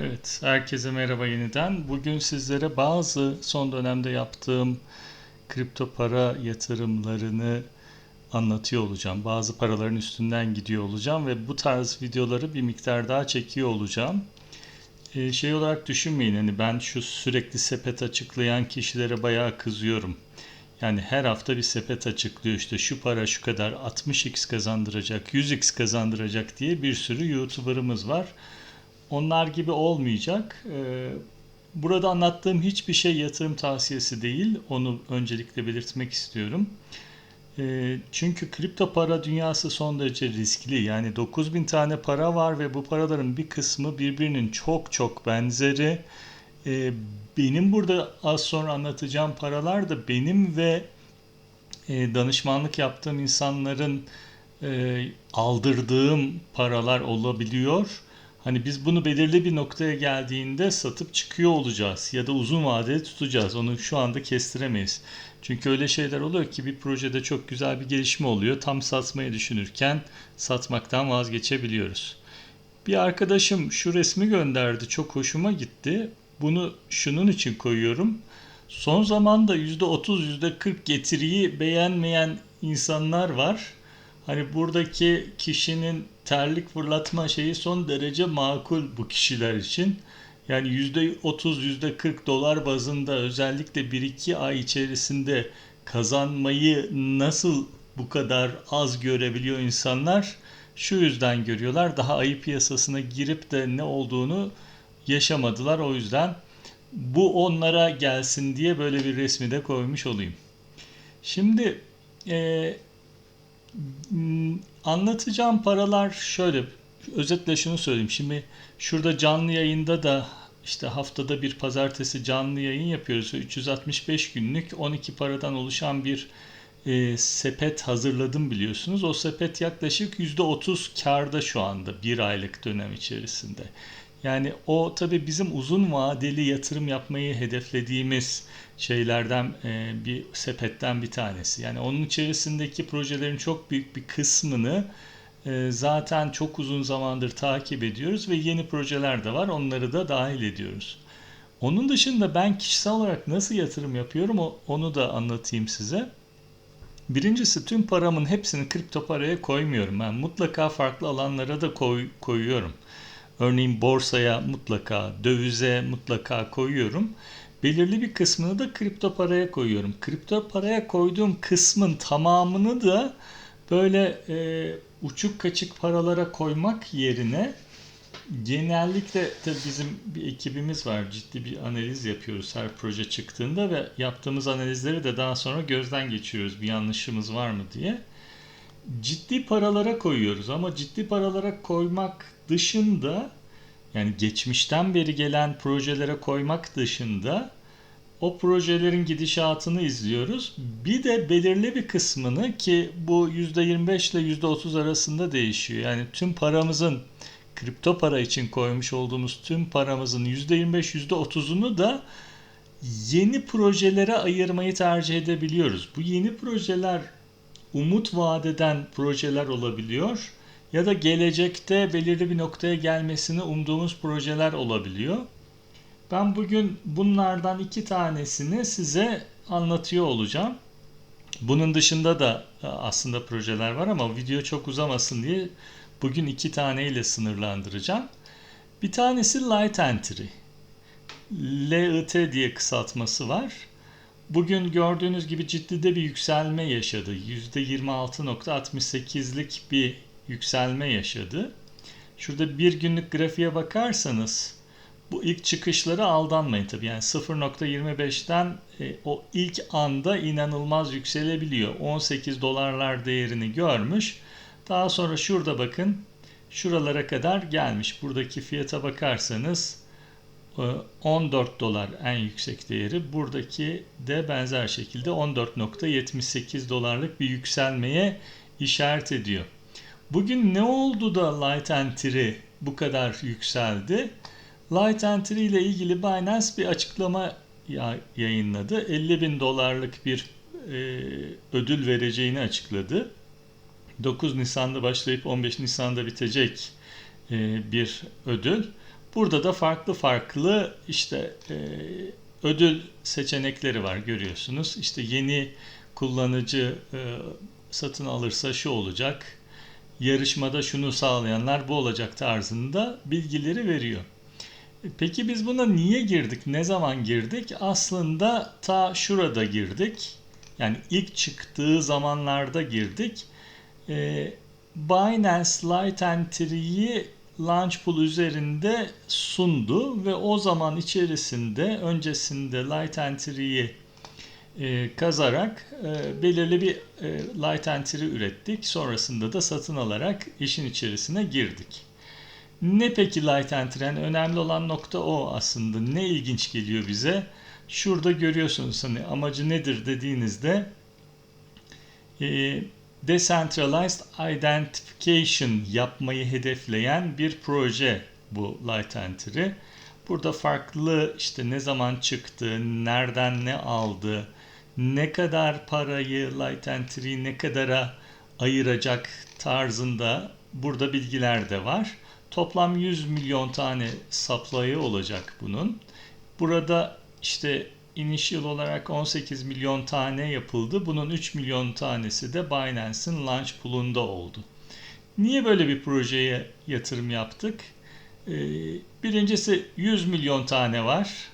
Evet, herkese merhaba yeniden. Bugün sizlere bazı son dönemde yaptığım kripto para yatırımlarını anlatıyor olacağım. Bazı paraların üstünden gidiyor olacağım ve bu tarz videoları bir miktar daha çekiyor olacağım. Ee, şey olarak düşünmeyin hani ben şu sürekli sepet açıklayan kişilere bayağı kızıyorum. Yani her hafta bir sepet açıklıyor işte şu para şu kadar 60x kazandıracak, 100x kazandıracak diye bir sürü YouTuber'ımız var. Onlar gibi olmayacak. Ee, Burada anlattığım hiçbir şey yatırım tavsiyesi değil. Onu öncelikle belirtmek istiyorum. Ee, Çünkü kripto para dünyası son derece riskli. Yani 9000 tane para var ve bu paraların bir kısmı birbirinin çok çok benzeri. Ee, Benim burada az sonra anlatacağım paralar da benim ve e, danışmanlık yaptığım insanların e, aldırdığım paralar olabiliyor. Hani biz bunu belirli bir noktaya geldiğinde satıp çıkıyor olacağız ya da uzun vadede tutacağız. Onu şu anda kestiremeyiz. Çünkü öyle şeyler oluyor ki bir projede çok güzel bir gelişme oluyor. Tam satmayı düşünürken satmaktan vazgeçebiliyoruz. Bir arkadaşım şu resmi gönderdi. Çok hoşuma gitti. Bunu şunun için koyuyorum. Son zamanda %30, %40 getiriyi beğenmeyen insanlar var. Hani buradaki kişinin terlik fırlatma şeyi son derece makul bu kişiler için. Yani %30, %40 dolar bazında özellikle 1-2 ay içerisinde kazanmayı nasıl bu kadar az görebiliyor insanlar? Şu yüzden görüyorlar. Daha ayı piyasasına girip de ne olduğunu yaşamadılar. O yüzden bu onlara gelsin diye böyle bir resmi de koymuş olayım. Şimdi e, Anlatacağım paralar şöyle. Özetle şunu söyleyeyim. Şimdi şurada canlı yayında da işte haftada bir pazartesi canlı yayın yapıyoruz. 365 günlük 12 paradan oluşan bir e, sepet hazırladım biliyorsunuz. O sepet yaklaşık %30 karda şu anda bir aylık dönem içerisinde. Yani o tabii bizim uzun vadeli yatırım yapmayı hedeflediğimiz şeylerden e, bir sepetten bir tanesi. Yani onun içerisindeki projelerin çok büyük bir kısmını e, zaten çok uzun zamandır takip ediyoruz ve yeni projeler de var. Onları da dahil ediyoruz. Onun dışında ben kişisel olarak nasıl yatırım yapıyorum onu da anlatayım size. Birincisi tüm paramın hepsini kripto paraya koymuyorum. Ben mutlaka farklı alanlara da koy, koyuyorum. Örneğin borsaya mutlaka, dövize mutlaka koyuyorum. Belirli bir kısmını da kripto paraya koyuyorum. Kripto paraya koyduğum kısmın tamamını da böyle e, uçuk kaçık paralara koymak yerine genellikle tabii bizim bir ekibimiz var. Ciddi bir analiz yapıyoruz her proje çıktığında ve yaptığımız analizleri de daha sonra gözden geçiriyoruz. Bir yanlışımız var mı diye. Ciddi paralara koyuyoruz ama ciddi paralara koymak dışında yani geçmişten beri gelen projelere koymak dışında o projelerin gidişatını izliyoruz. Bir de belirli bir kısmını ki bu %25 ile %30 arasında değişiyor. Yani tüm paramızın kripto para için koymuş olduğumuz tüm paramızın %25 %30'unu da yeni projelere ayırmayı tercih edebiliyoruz. Bu yeni projeler umut vadeden projeler olabiliyor ya da gelecekte belirli bir noktaya gelmesini umduğumuz projeler olabiliyor. Ben bugün bunlardan iki tanesini size anlatıyor olacağım. Bunun dışında da e, aslında projeler var ama video çok uzamasın diye bugün iki taneyle sınırlandıracağım. Bir tanesi Light Entry. LIT diye kısaltması var. Bugün gördüğünüz gibi ciddi de bir yükselme yaşadı. %26.68'lik bir yükselme yaşadı. Şurada bir günlük grafiğe bakarsanız bu ilk çıkışları aldanmayın tabii. Yani 0.25'ten e, o ilk anda inanılmaz yükselebiliyor. 18 dolarlar değerini görmüş. Daha sonra şurada bakın şuralara kadar gelmiş. Buradaki fiyata bakarsanız 14 e, dolar en yüksek değeri. Buradaki de benzer şekilde 14.78 dolarlık bir yükselmeye işaret ediyor. Bugün ne oldu da Light Entry bu kadar yükseldi? Light Entry ile ilgili Binance bir açıklama yayınladı. 50 bin dolarlık bir e, ödül vereceğini açıkladı. 9 Nisan'da başlayıp 15 Nisan'da bitecek e, bir ödül. Burada da farklı farklı işte e, ödül seçenekleri var görüyorsunuz. İşte yeni kullanıcı e, satın alırsa şu olacak. Yarışmada şunu sağlayanlar bu olacak tarzında bilgileri veriyor. Peki biz buna niye girdik? Ne zaman girdik? Aslında ta şurada girdik. Yani ilk çıktığı zamanlarda girdik. Ee, Binance Light Entry'yi Launchpool üzerinde sundu ve o zaman içerisinde öncesinde Light Entry'yi e, kazarak e, belirli bir e, Light Entry ürettik. Sonrasında da satın alarak işin içerisine girdik. Ne peki Light Entry? Yani önemli olan nokta o aslında. Ne ilginç geliyor bize? Şurada görüyorsunuz hani amacı nedir dediğinizde e, Decentralized Identification yapmayı hedefleyen bir proje bu Light Entry. Burada farklı işte ne zaman çıktı, nereden ne aldı, ne kadar parayı Light Entry ne kadara ayıracak tarzında burada bilgiler de var. Toplam 100 milyon tane supply'ı olacak bunun. Burada işte initial olarak 18 milyon tane yapıldı. Bunun 3 milyon tanesi de Binance'in launch pool'unda oldu. Niye böyle bir projeye yatırım yaptık? Ee, birincisi 100 milyon tane var.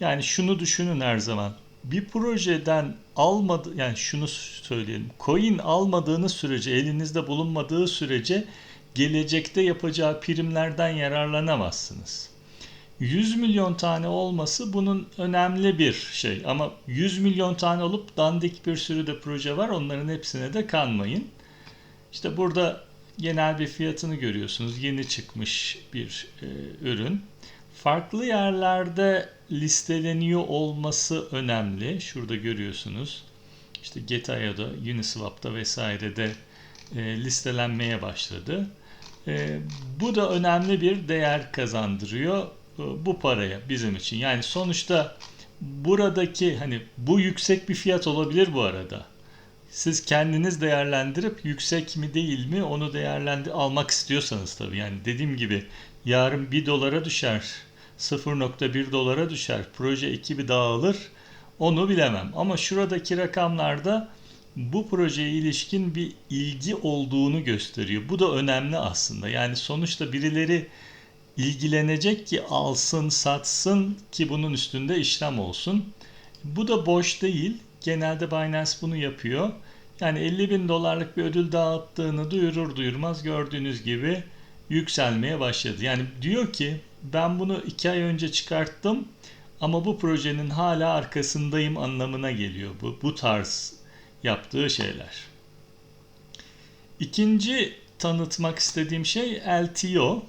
Yani şunu düşünün her zaman. Bir projeden almadı yani şunu söyleyelim. Coin almadığınız sürece, elinizde bulunmadığı sürece gelecekte yapacağı primlerden yararlanamazsınız. 100 milyon tane olması bunun önemli bir şey. Ama 100 milyon tane olup dandik bir sürü de proje var. Onların hepsine de kanmayın. İşte burada genel bir fiyatını görüyorsunuz. Yeni çıkmış bir e, ürün. Farklı yerlerde listeleniyor olması önemli. Şurada görüyorsunuz. İşte Getaio'da, Uniswap'ta vesairede e, listelenmeye başladı. E, bu da önemli bir değer kazandırıyor e, bu paraya bizim için. Yani sonuçta buradaki hani bu yüksek bir fiyat olabilir bu arada. Siz kendiniz değerlendirip yüksek mi değil mi onu değerlendir almak istiyorsanız tabii. Yani dediğim gibi yarın 1 dolara düşer, 0.1 dolara düşer, proje ekibi dağılır. Onu bilemem. Ama şuradaki rakamlarda bu projeye ilişkin bir ilgi olduğunu gösteriyor. Bu da önemli aslında. Yani sonuçta birileri ilgilenecek ki alsın, satsın ki bunun üstünde işlem olsun. Bu da boş değil. Genelde Binance bunu yapıyor. Yani 50 bin dolarlık bir ödül dağıttığını duyurur duyurmaz gördüğünüz gibi yükselmeye başladı. Yani diyor ki ben bunu 2 ay önce çıkarttım ama bu projenin hala arkasındayım anlamına geliyor bu, bu tarz yaptığı şeyler. İkinci tanıtmak istediğim şey LTO.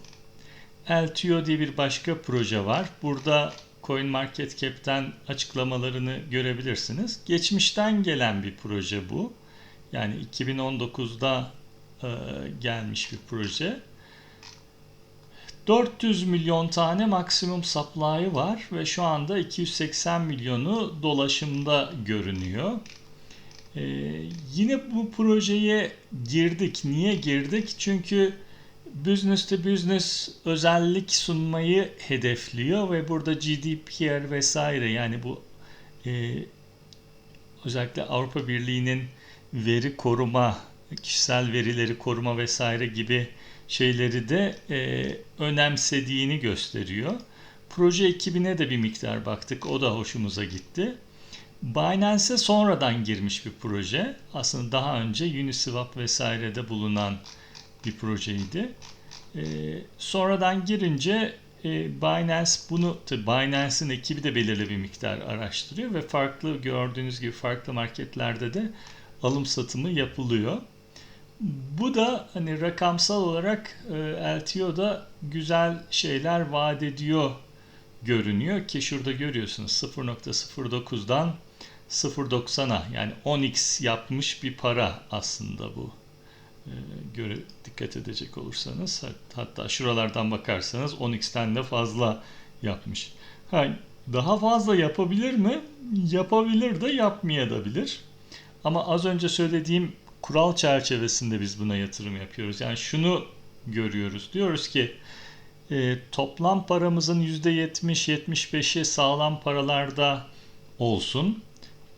LTO diye bir başka proje var. Burada CoinMarketCap'ten açıklamalarını görebilirsiniz. Geçmişten gelen bir proje bu. Yani 2019'da e, gelmiş bir proje. 400 milyon tane maksimum supply'ı var ve şu anda 280 milyonu dolaşımda görünüyor. Ee, yine bu projeye girdik. Niye girdik? Çünkü business to business özellik sunmayı hedefliyor ve burada GDPR vesaire yani bu e, özellikle Avrupa Birliği'nin veri koruma, kişisel verileri koruma vesaire gibi şeyleri de e, önemsediğini gösteriyor. Proje ekibine de bir miktar baktık. O da hoşumuza gitti. Binance'e sonradan girmiş bir proje. Aslında daha önce Uniswap vesairede bulunan bir projeydi. E, sonradan girince e, Binance bunu, Binance'in ekibi de belirli bir miktar araştırıyor ve farklı gördüğünüz gibi farklı marketlerde de alım satımı yapılıyor. Bu da hani rakamsal olarak e, LTO'da güzel şeyler vaat ediyor görünüyor ki şurada görüyorsunuz 0.09'dan 0.90'a yani 10x yapmış bir para aslında bu. E, göre dikkat edecek olursanız hatta şuralardan bakarsanız 10x'ten de fazla yapmış. Ha, daha fazla yapabilir mi? Yapabilir de yapmayabilir. Ama az önce söylediğim kural çerçevesinde biz buna yatırım yapıyoruz. Yani şunu görüyoruz. Diyoruz ki E, toplam paramızın %70-75'i sağlam paralarda olsun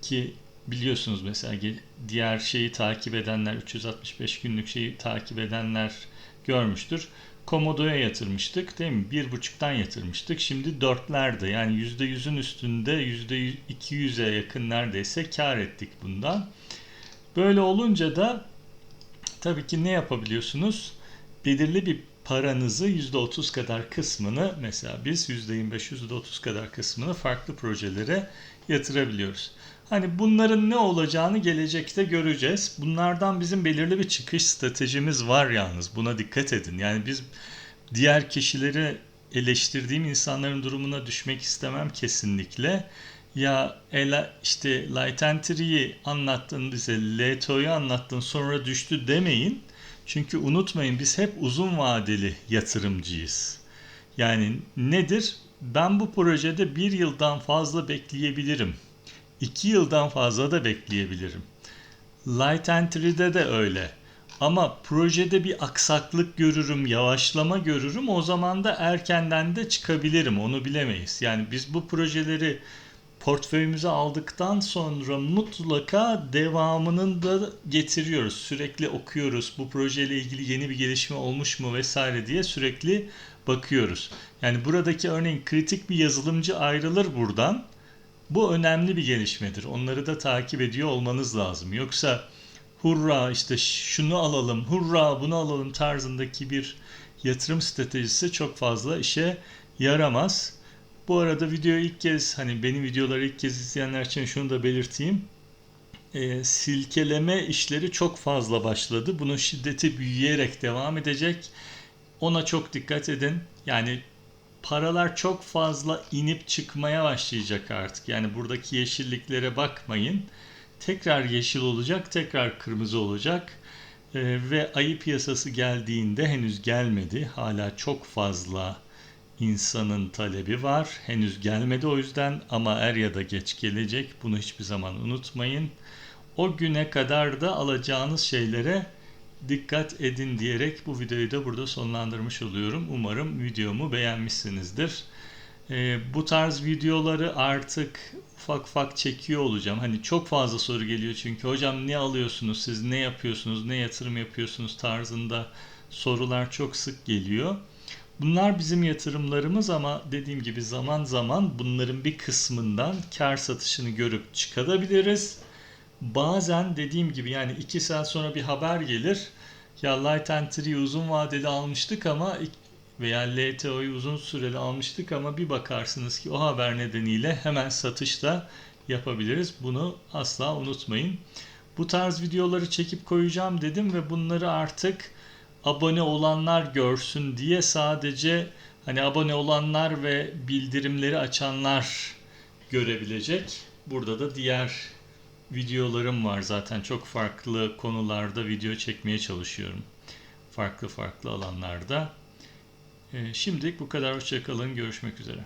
ki biliyorsunuz mesela diğer şeyi takip edenler 365 günlük şeyi takip edenler görmüştür. Komodo'ya yatırmıştık değil mi? Bir buçuktan yatırmıştık. Şimdi dörtlerde yani %100'ün üstünde %200'e yakın neredeyse kar ettik bundan. Böyle olunca da tabii ki ne yapabiliyorsunuz? Belirli bir paranızı %30 kadar kısmını mesela biz %25, %30 kadar kısmını farklı projelere yatırabiliyoruz. Hani bunların ne olacağını gelecekte göreceğiz. Bunlardan bizim belirli bir çıkış stratejimiz var yalnız. Buna dikkat edin. Yani biz diğer kişileri eleştirdiğim insanların durumuna düşmek istemem kesinlikle. Ya Ela işte Light Entry'yi anlattın bize, LTO'yu anlattın sonra düştü demeyin. Çünkü unutmayın biz hep uzun vadeli yatırımcıyız. Yani nedir? Ben bu projede bir yıldan fazla bekleyebilirim. İki yıldan fazla da bekleyebilirim. Light Entry'de de öyle. Ama projede bir aksaklık görürüm, yavaşlama görürüm. O zaman da erkenden de çıkabilirim. Onu bilemeyiz. Yani biz bu projeleri portföyümüze aldıktan sonra mutlaka devamının da getiriyoruz. Sürekli okuyoruz. Bu projeyle ilgili yeni bir gelişme olmuş mu vesaire diye sürekli bakıyoruz. Yani buradaki örneğin kritik bir yazılımcı ayrılır buradan. Bu önemli bir gelişmedir. Onları da takip ediyor olmanız lazım. Yoksa hurra işte şunu alalım, hurra bunu alalım tarzındaki bir yatırım stratejisi çok fazla işe yaramaz. Bu arada videoyu ilk kez hani benim videoları ilk kez izleyenler için şunu da belirteyim. E, silkeleme işleri çok fazla başladı. Bunun şiddeti büyüyerek devam edecek. Ona çok dikkat edin. Yani paralar çok fazla inip çıkmaya başlayacak artık. Yani buradaki yeşilliklere bakmayın. Tekrar yeşil olacak, tekrar kırmızı olacak. E, ve ayı piyasası geldiğinde henüz gelmedi. Hala çok fazla insanın talebi var. Henüz gelmedi o yüzden ama er ya da geç gelecek. Bunu hiçbir zaman unutmayın. O güne kadar da alacağınız şeylere dikkat edin diyerek bu videoyu da burada sonlandırmış oluyorum. Umarım videomu beğenmişsinizdir. Ee, bu tarz videoları artık ufak ufak çekiyor olacağım. Hani çok fazla soru geliyor çünkü hocam ne alıyorsunuz siz ne yapıyorsunuz ne yatırım yapıyorsunuz tarzında sorular çok sık geliyor. Bunlar bizim yatırımlarımız ama dediğim gibi zaman zaman bunların bir kısmından kar satışını görüp çıkabiliriz. Bazen dediğim gibi yani 2 saat sonra bir haber gelir. Ya Light Entry'yi uzun vadeli almıştık ama veya LTO'yu uzun süreli almıştık ama bir bakarsınız ki o haber nedeniyle hemen satış da yapabiliriz. Bunu asla unutmayın. Bu tarz videoları çekip koyacağım dedim ve bunları artık abone olanlar görsün diye sadece hani abone olanlar ve bildirimleri açanlar görebilecek. Burada da diğer videolarım var zaten çok farklı konularda video çekmeye çalışıyorum. Farklı farklı alanlarda. Ee, şimdilik bu kadar. Hoşçakalın. Görüşmek üzere.